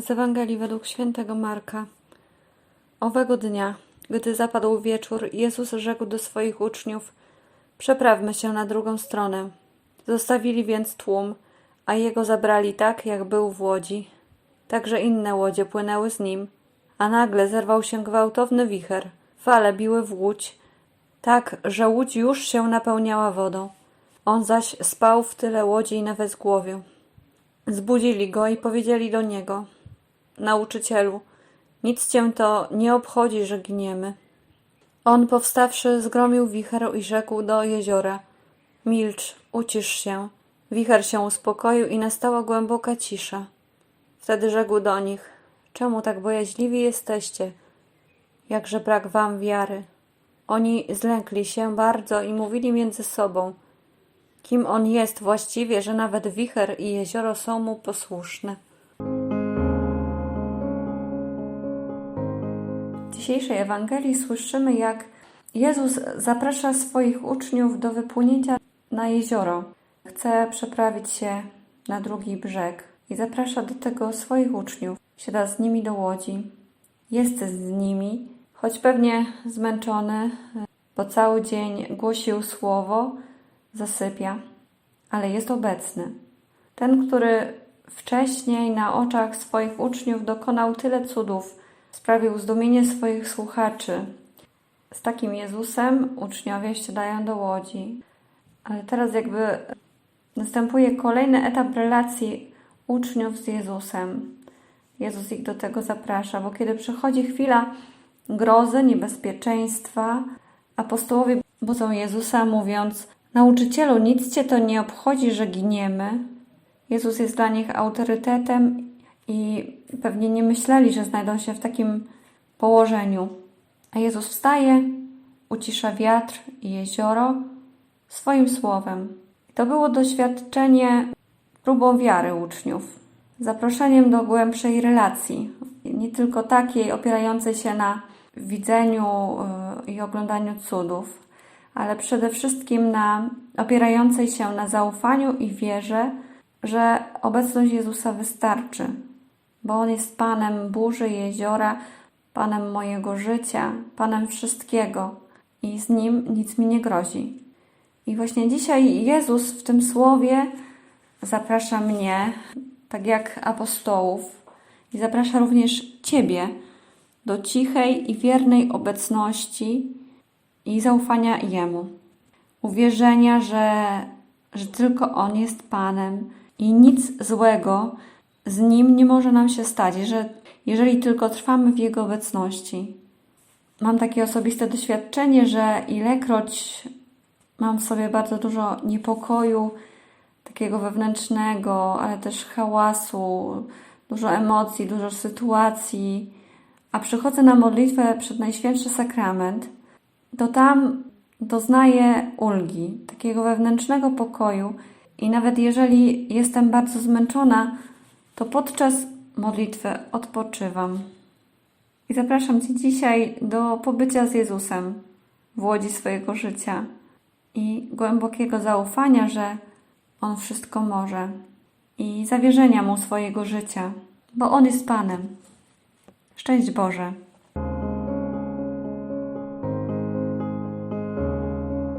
Z Ewangelii według świętego Marka. Owego dnia, gdy zapadł wieczór, Jezus rzekł do swoich uczniów: Przeprawmy się na drugą stronę. Zostawili więc tłum, a jego zabrali tak, jak był w łodzi. Także inne łodzie płynęły z nim, a nagle zerwał się gwałtowny wicher. Fale biły w łódź, tak, że łódź już się napełniała wodą. On zaś spał w tyle łodzi i na wezgłowiu. Zbudzili go i powiedzieli do niego: Nauczycielu, nic cię to nie obchodzi, że giniemy. On powstawszy, zgromił wicher i rzekł do jeziora: Milcz, ucisz się. Wicher się uspokoił i nastała głęboka cisza. Wtedy rzekł do nich: Czemu tak bojaźliwi jesteście? Jakże brak wam wiary. Oni zlękli się bardzo i mówili między sobą: Kim on jest właściwie, że nawet wicher i jezioro są mu posłuszne? Dzisiejszej Ewangelii słyszymy, jak Jezus zaprasza swoich uczniów do wypłynięcia na jezioro. Chce przeprawić się na drugi brzeg i zaprasza do tego swoich uczniów. Siada z nimi do łodzi, jest z nimi, choć pewnie zmęczony, bo cały dzień głosił słowo, zasypia, ale jest obecny. Ten, który wcześniej na oczach swoich uczniów dokonał tyle cudów, sprawił zdumienie swoich słuchaczy. Z takim Jezusem uczniowie wsiadają do łodzi. Ale teraz jakby następuje kolejny etap relacji uczniów z Jezusem. Jezus ich do tego zaprasza, bo kiedy przychodzi chwila grozy, niebezpieczeństwa, apostołowie budzą Jezusa mówiąc: Nauczycielu, nic cię to nie obchodzi, że giniemy. Jezus jest dla nich autorytetem i pewnie nie myśleli, że znajdą się w takim położeniu. A Jezus wstaje, ucisza wiatr i jezioro swoim słowem. To było doświadczenie próbą wiary uczniów, zaproszeniem do głębszej relacji, nie tylko takiej opierającej się na widzeniu y, i oglądaniu cudów, ale przede wszystkim na opierającej się na zaufaniu i wierze, że obecność Jezusa wystarczy, bo On jest Panem burzy, jeziora, Panem mojego życia, Panem wszystkiego i z Nim nic mi nie grozi. I właśnie dzisiaj Jezus w tym słowie zaprasza mnie, tak jak apostołów, i zaprasza również Ciebie do cichej i wiernej obecności i zaufania Jemu. Uwierzenia, że, że tylko On jest Panem i nic złego z Nim nie może nam się stać, że jeżeli tylko trwamy w Jego obecności. Mam takie osobiste doświadczenie, że ilekroć mam w sobie bardzo dużo niepokoju, takiego wewnętrznego, ale też hałasu, dużo emocji, dużo sytuacji, a przychodzę na modlitwę przed Najświętszy Sakrament, to tam doznaję ulgi, takiego wewnętrznego pokoju i nawet jeżeli jestem bardzo zmęczona, to podczas modlitwy odpoczywam. I zapraszam Cię dzisiaj do pobycia z Jezusem w łodzi swojego życia i głębokiego zaufania, że On wszystko może i zawierzenia Mu swojego życia, bo On jest Panem. Szczęść Boże.